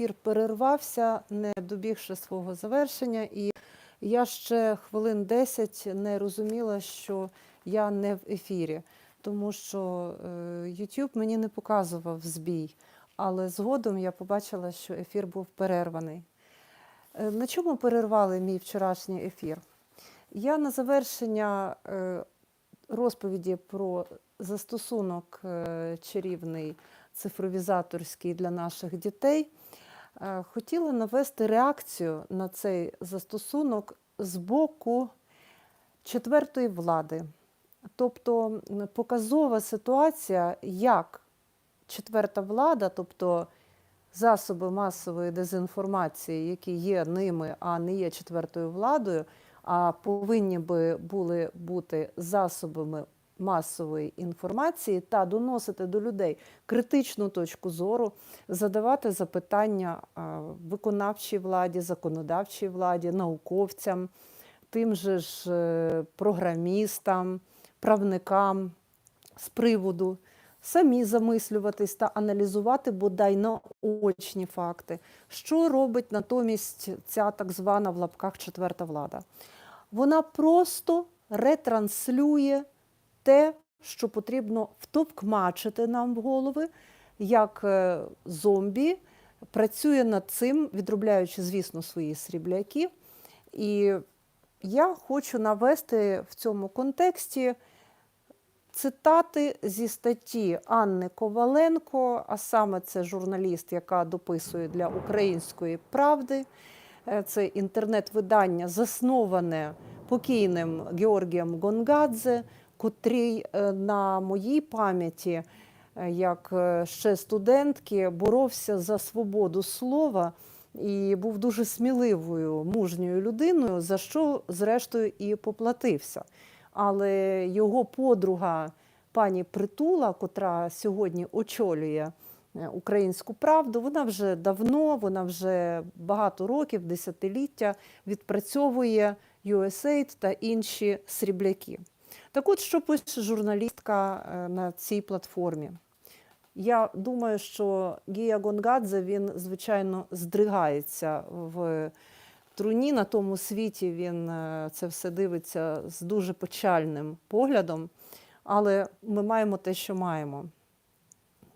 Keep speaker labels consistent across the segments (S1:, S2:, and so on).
S1: ефір перервався, не добігши свого завершення, і я ще хвилин 10 не розуміла, що я не в ефірі, тому що е, YouTube мені не показував збій, але згодом я побачила, що ефір був перерваний. Е, На чому перервали мій вчорашній ефір? Я на завершення е, розповіді про застосунок е, чарівний цифровізаторський для наших дітей, е, хотіла навести реакцію на цей застосунок з боку четвертої влади. Тобто показова ситуація, як четверта влада, тобто засоби масової дезінформації, які є ними, а не є четвертою владою, а повинні би були бути засобами масової інформації та доносити до людей критичну точку зору, задавати запитання виконавчій владі, законодавчій владі, науковцям, тим же ж е, програмістам, правникам з приводу самі замислюватись та аналізувати бодай наочні факти, що робить натомість ця так звана в лапках четверта влада. Вона просто ретранслює те, що потрібно втовкмачити нам в голови, як е, зомбі, працює над цим, відробляючи, звісно, свої срібляки. І я хочу навести в цьому контексті цитати зі статті Анни Коваленко, а саме це журналіст, яка дописує для української правди. Е, Це інтернет-видання, засноване покійним Георгієм Гонгадзе, котрий е, на моїй пам'яті, е, як е, ще студентки, боровся за свободу слова і був дуже сміливою, мужньою людиною, за що, зрештою, і поплатився. Але його подруга пані Притула, котра сьогодні очолює українську правду, вона вже давно, вона вже багато років, десятиліття відпрацьовує USAID та інші срібляки. Так от, що пише журналістка е, на цій платформі? Я думаю, що Гія Гонгадзе, він, звичайно, здригається в труні на тому світі. Він е, це все дивиться з дуже печальним поглядом, але ми маємо те, що маємо.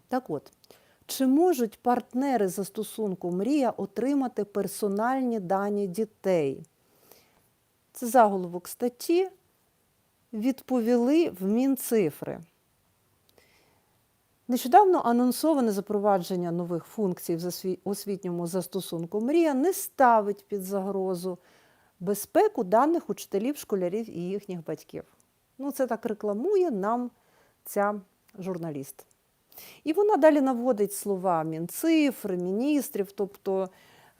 S1: Так от, чи можуть партнери застосунку Мрія отримати персональні дані дітей? Це заголовок статті. Відповіли в Мінцифри. Нещодавно анонсоване запровадження нових функцій в освітньому застосунку Мрія не ставить під загрозу безпеку даних учителів, школярів і їхніх батьків. Ну, це так рекламує нам ця журналіст. І вона далі наводить слова Мінцифр, міністрів, тобто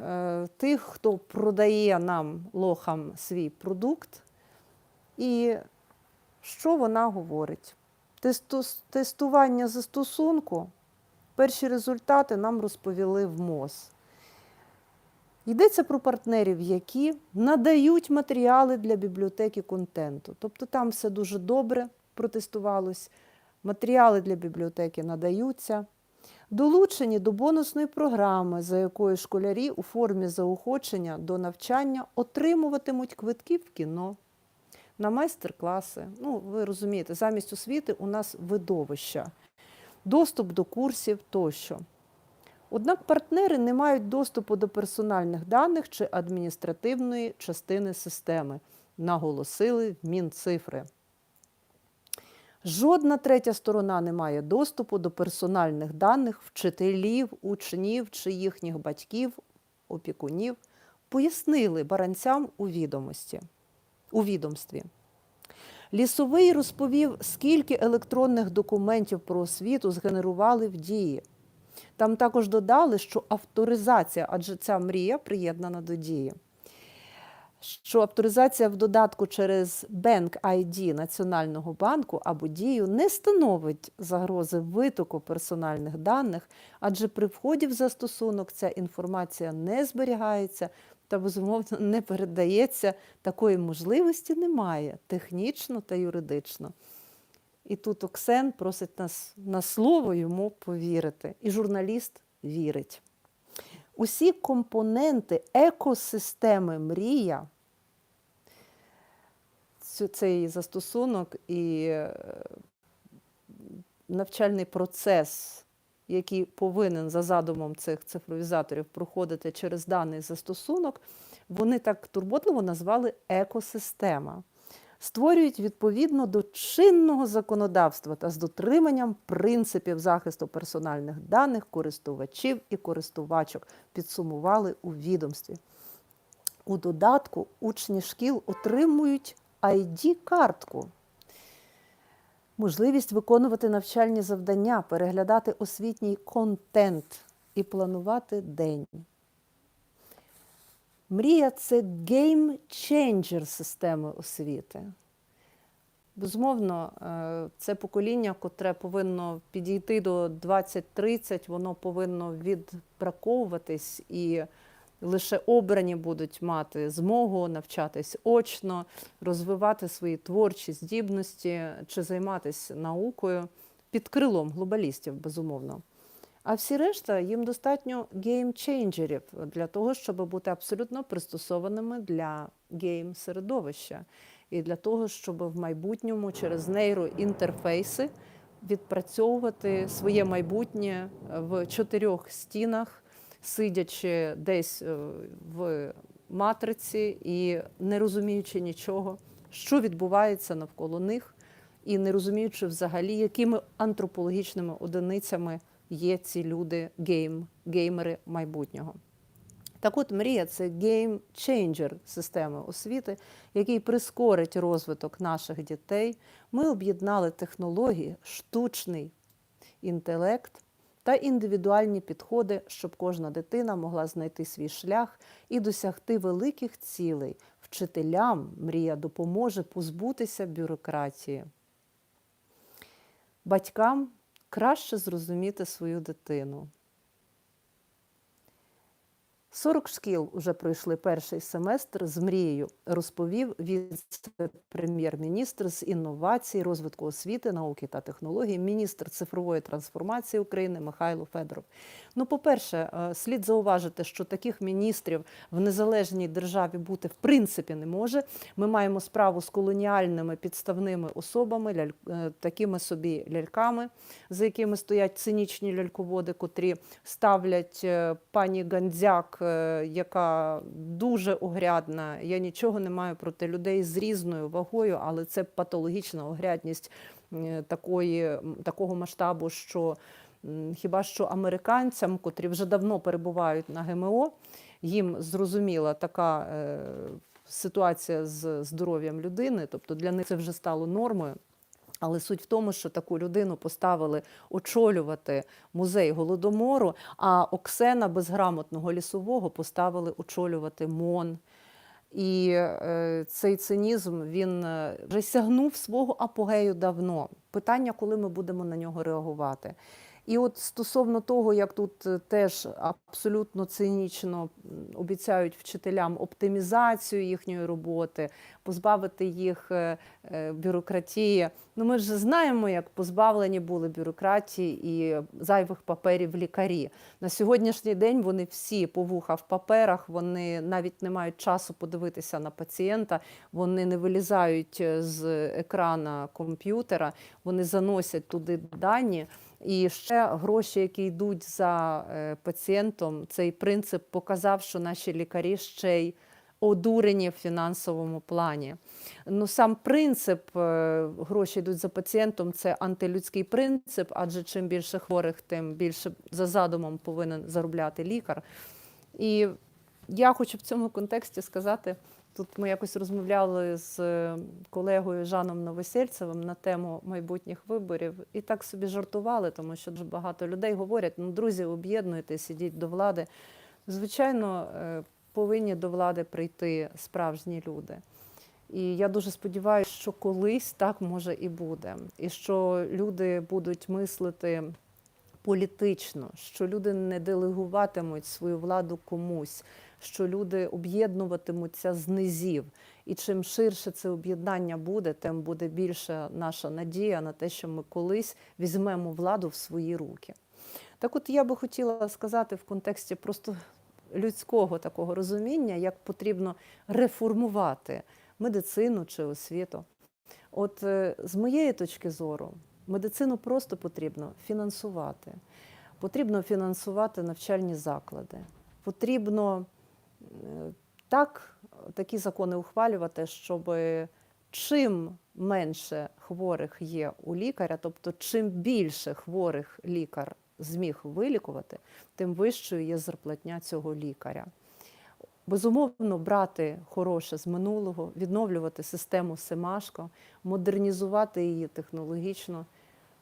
S1: е, тих, хто продає нам лохам свій продукт. І що вона говорить? Тестування застосунку, перші результати нам розповіли в МОЗ. Йдеться про партнерів, які надають матеріали для бібліотеки контенту. Тобто там все дуже добре протестувалось, матеріали для бібліотеки надаються. Долучені до бонусної програми, за якою школярі у формі заохочення до навчання отримуватимуть квитки в кіно на майстер-класи. Ну, ви розумієте, замість освіти у нас видовища, доступ до курсів тощо. Однак партнери не мають доступу до персональних даних чи адміністративної частини системи, наголосили в Мінцифри. Жодна третя сторона не має доступу до персональних даних вчителів, учнів чи їхніх батьків, опікунів, пояснили баранцям у відомості у відомстві. Лісовий розповів, скільки електронних документів про освіту згенерували в дії. Там також додали, що авторизація, адже ця мрія приєднана до дії. Що авторизація в додатку через Bank ID Національного банку або дію не становить загрози витоку персональних даних, адже при вході в застосунок ця інформація не зберігається та, безумовно, не передається. Такої можливості немає технічно та юридично. І тут Оксен просить нас на слово йому повірити. І журналіст вірить. Усі компоненти екосистеми мрія, цей застосунок і е, навчальний процес, який повинен за задумом цих цифровізаторів проходити через даний застосунок, вони так турботливо назвали екосистема. Створюють відповідно до чинного законодавства та з дотриманням принципів захисту персональних даних користувачів і користувачок, підсумували у відомстві. У додатку учні шкіл отримують ID-картку, можливість виконувати навчальні завдання, переглядати освітній контент і планувати день. Мрія це гейм-ченджер системи освіти. Безумовно, е, це покоління, котре повинно підійти до 2030, воно повинно відбраковуватись і лише обрані будуть мати змогу навчатись очно, розвивати свої творчі здібності чи займатися наукою під крилом глобалістів, безумовно. А всі решта їм достатньо геймчейнджерів для того, щоб бути абсолютно пристосованими для гейм-середовища. І для того, щоб в майбутньому через нейроінтерфейси відпрацьовувати своє майбутнє в чотирьох стінах, сидячи десь е, в матриці і не розуміючи нічого, що відбувається навколо них, і не розуміючи взагалі, якими антропологічними одиницями є ці люди, гейм, геймери майбутнього. Так от мрія це гейм-ченджер системи освіти, який прискорить розвиток наших дітей. Ми об'єднали технології, штучний інтелект та індивідуальні підходи, щоб кожна дитина могла знайти свій шлях і досягти великих цілей. Вчителям мрія допоможе позбутися бюрократії. Батькам краще зрозуміти свою дитину. 40 шкіл вже пройшли перший семестр з мрією, розповів віце-прем'єр-міністр з інновацій, розвитку освіти, науки та технологій, міністр цифрової трансформації України Михайло Федоров. Ну, по-перше, е, слід зауважити, що таких міністрів в незалежній державі бути в принципі не може. Ми маємо справу з колоніальними підставними особами, ляль... е, такими собі ляльками, за якими стоять цинічні ляльководи, котрі ставлять е, пані Гандзяк, яка дуже огрядна. Я нічого не маю проти людей з різною вагою, але це патологічна огрядність е, такої, такого масштабу, що хіба що американцям, котрі вже давно перебувають на ГМО, їм зрозуміла така е, ситуація з здоров'ям людини, тобто для них це вже стало нормою. Але суть в тому, що таку людину поставили очолювати музей голодомору, а Оксена безграмотного лісового поставили очолювати МОН. І е, цей цинізм він е, вже сягнув свого апогею давно. Питання, коли ми будемо на нього реагувати. І от стосовно того, як тут е, теж абсолютно цинічно обіцяють вчителям оптимізацію їхньої роботи, позбавити їх е, е, бюрократії. Ну ми ж знаємо, як позбавлені були бюрократії і зайвих паперів лікарі. На сьогоднішній день вони всі по вуха в паперах, вони навіть не мають часу подивитися на пацієнта, вони не вилізають з екрана комп'ютера, вони заносять туди дані. І ще гроші, які йдуть за е, пацієнтом, цей принцип показав, що наші лікарі ще й одурені в фінансовому плані. Ну, сам принцип е, гроші йдуть за пацієнтом це антилюдський принцип, адже чим більше хворих, тим більше за задумом повинен заробляти лікар. І я хочу в цьому контексті сказати. Тут ми якось розмовляли з е, колегою Жаном Новосельцевим на тему майбутніх виборів і так собі жартували, тому що дуже багато людей говорять: ну, друзі, об'єднуйтесь, ідіть до влади. Звичайно, е, повинні до влади прийти справжні люди. І я дуже сподіваюся, що колись так може і буде, і що люди будуть мислити політично, що люди не делегуватимуть свою владу комусь, що люди об'єднуватимуться з низів. І чим ширше це об'єднання буде, тим буде більша наша надія на те, що ми колись візьмемо владу в свої руки. Так от я би хотіла сказати в контексті просто людського такого розуміння, як потрібно реформувати медицину чи освіту. От е, з моєї точки зору, медицину просто потрібно фінансувати. Потрібно фінансувати навчальні заклади. Потрібно так такі закони ухвалювати, щоб чим менше хворих є у лікаря, тобто чим більше хворих лікар зміг вилікувати, тим вищою є зарплатня цього лікаря. Безумовно, брати хороше з минулого, відновлювати систему Семашко, модернізувати її технологічно.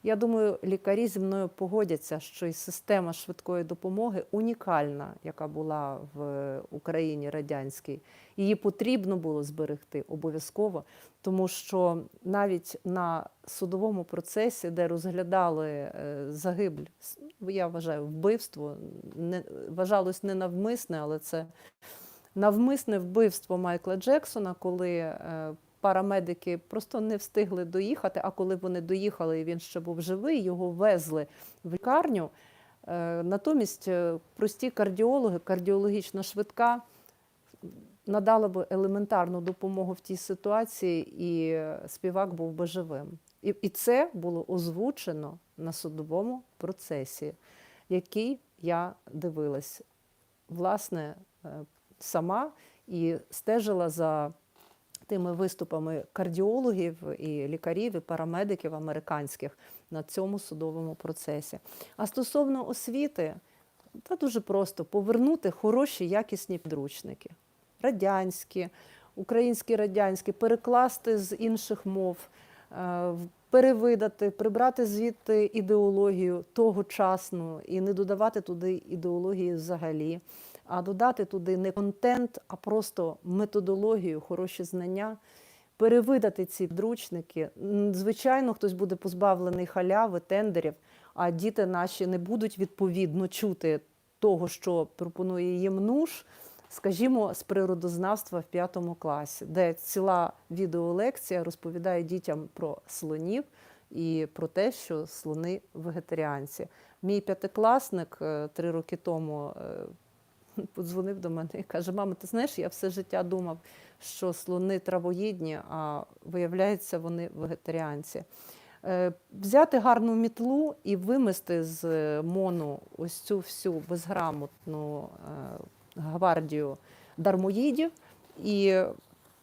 S1: Я думаю, лікарі зі мною погодяться, що і система швидкої допомоги унікальна, яка була в Україні радянській. Її потрібно було зберегти обов'язково, тому що навіть на судовому процесі, де розглядали е, загибель, я вважаю, вбивство, не, вважалось ненавмисне, але це навмисне вбивство Майкла Джексона, коли е, парамедики просто не встигли доїхати. А коли вони доїхали, і він ще був живий, його везли в лікарню. Е, Натомість е, прості кардіологи, кардіологічна швидка надала би елементарну допомогу в тій ситуації, і е, співак був би живим. І, це було озвучено на судовому процесі, який я дивилась власне сама і стежила за тими виступами кардіологів і лікарів, і парамедиків американських на цьому судовому процесі. А стосовно освіти, та дуже просто повернути хороші якісні підручники, радянські, українські радянські, перекласти з інших мов, е, перевидати, прибрати звідти ідеологію тогочасну і не додавати туди ідеології взагалі, а додати туди не контент, а просто методологію, хороші знання. Перевидати ці підручники. Звичайно, хтось буде позбавлений халяви, тендерів, а діти наші не будуть відповідно чути того, що пропонує їм НУШ, скажімо, з природознавства в п'ятому класі, де ціла відеолекція розповідає дітям про слонів і про те, що слони вегетаріанці. Мій п'ятикласник е, три роки тому е, подзвонив до мене і каже: Мама, ти знаєш, я все життя думав, що слони травоїдні, а виявляється, вони вегетаріанці. Е, Взяти гарну мітлу і вимести з е, мону ось цю всю безграмотну е, гвардію дармоїдів, і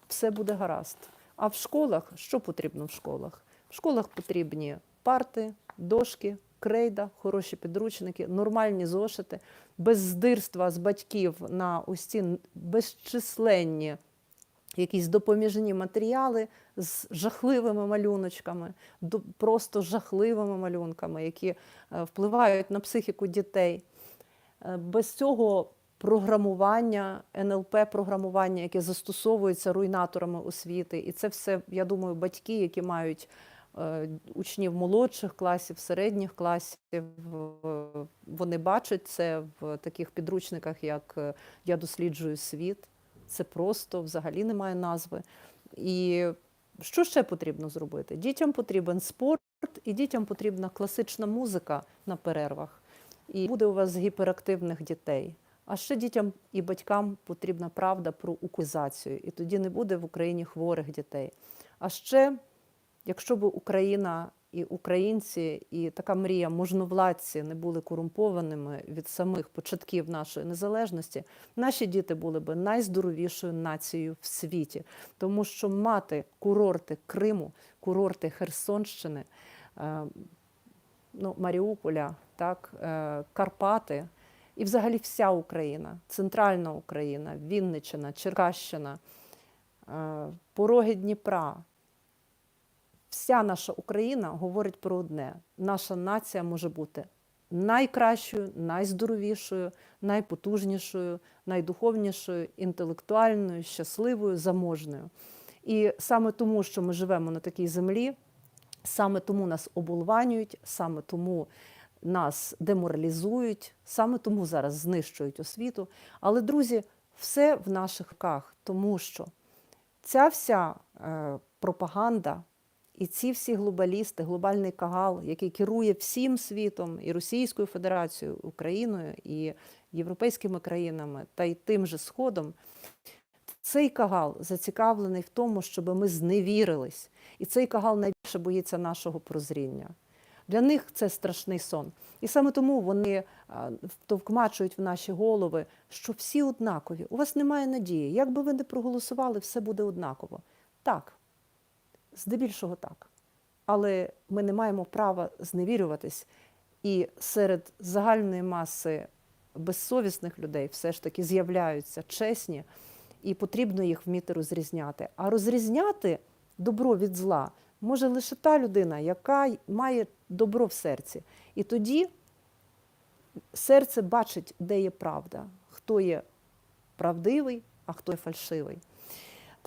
S1: все буде гаразд. А в школах що потрібно в школах? В школах потрібні парти, дошки, крейда, хороші підручники, нормальні зошити, без здирства з батьків на ось безчисленні якісь допоміжні матеріали з жахливими малюночками, просто жахливими малюнками, які е, впливають на психіку дітей. Е, Без цього програмування, НЛП-програмування, яке застосовується руйнаторами освіти, і це все, я думаю, батьки, які мають учнів молодших класів, середніх класів, е, вони бачать це в таких підручниках, як е, Я досліджую світ. Це просто взагалі немає назви. І що ще потрібно зробити? Дітям потрібен спорт, і дітям потрібна класична музика на перервах. І буде у вас гіперактивних дітей. А ще дітям і батькам потрібна правда про укузацію, і тоді не буде в Україні хворих дітей. А ще, якщо б Україна і українці, і така мрія можновладці не були корумпованими від самих початків нашої незалежності, наші діти були б найздоровішою нацією в світі, тому що мати курорти Криму, курорти Херсонщини, е, ну, Маріуполя, так, е, Карпати і взагалі вся Україна, центральна Україна, Вінниччина, Черкащина, е, пороги Дніпра. Вся наша Україна говорить про одне: наша нація може бути найкращою, найздоровішою, найпотужнішою, найдуховнішою, інтелектуальною, щасливою, заможною. І саме тому, що ми живемо на такій землі, саме тому нас оболванюють, саме тому нас деморалізують, саме тому зараз знищують освіту. Але, друзі, все в наших руках, тому що ця вся е, пропаганда і ці всі глобалісти, глобальний кагал, який керує всім світом, і Російською Федерацією, Україною, і європейськими країнами та й тим же Сходом, цей кагал зацікавлений в тому, щоб ми зневірились. І цей кагал найбільше боїться нашого прозріння. Для них це страшний сон. І саме тому вони втовкмачують в наші голови, що всі однакові. У вас немає надії. Як би ви не проголосували, все буде однаково. Так, здебільшого так. Але ми не маємо права зневірюватись. І серед загальної маси безсовісних людей все ж таки з'являються чесні, і потрібно їх вміти розрізняти. А розрізняти добро від зла може лише та людина, яка має добро в серці. І тоді серце бачить, де є правда, хто є правдивий, а хто є фальшивий.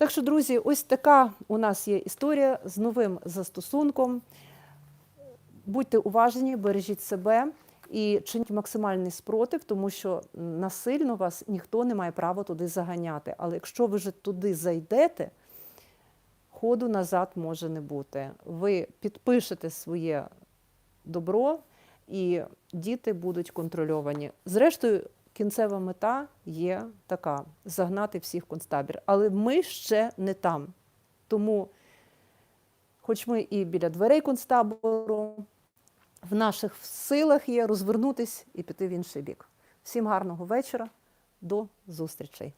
S1: Так що, друзі, ось така у нас є історія з новим застосунком. Будьте уважні, бережіть себе і чиніть максимальний спротив, тому що насильно вас ніхто не має права туди заганяти. Але якщо ви вже туди зайдете, ходу назад може не бути. Ви підпишете своє добро, і діти будуть контрольовані. Зрештою, кінцева мета є така: загнати всіх в концтабір. Але ми ще не там. Тому, хоч ми і біля дверей концтабору, в наших силах є розвернутись і піти в інший бік. Всім гарного вечора, до зустрічей!